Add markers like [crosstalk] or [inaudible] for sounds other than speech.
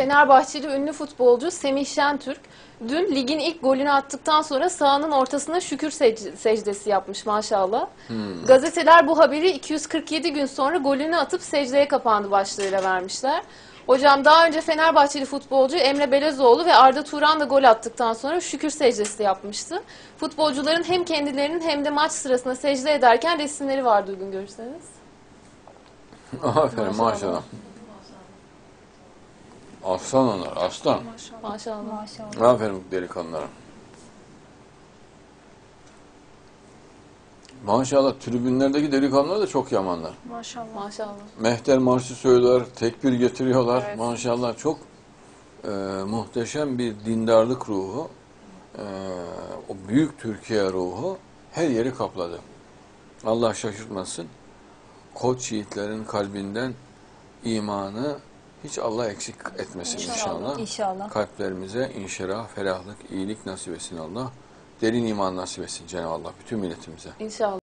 Fenerbahçeli ünlü futbolcu Semih Şentürk dün ligin ilk golünü attıktan sonra sahanın ortasına şükür sec- secdesi yapmış maşallah. Gazeteler bu haberi 247 gün sonra golünü atıp secdeye kapandı başlığıyla vermişler. Hocam daha önce Fenerbahçeli futbolcu Emre Belezoğlu ve Arda Turan da gol attıktan sonra şükür secdesi yapmıştı. Futbolcuların hem kendilerinin hem de maç sırasında secde ederken resimleri vardı uygun görürseniz. [laughs] Aferin Maşallah. maşallah. Aslan onlar, aslan. Maşallah. Maşallah. Aferin delikanlılara. Maşallah tribünlerdeki delikanlılar da çok yamanlar. Maşallah. Maşallah. Mehter marşı söylüyorlar, tekbir getiriyorlar. Evet. Maşallah çok e, muhteşem bir dindarlık ruhu, e, o büyük Türkiye ruhu her yeri kapladı. Allah şaşırtmasın. Koç yiğitlerin kalbinden imanı hiç Allah eksik etmesin inşallah. İnşallah. Kalplerimize inşirah, ferahlık, iyilik nasip etsin Allah. Derin iman nasip etsin Cenab-ı Allah bütün milletimize. İnşallah.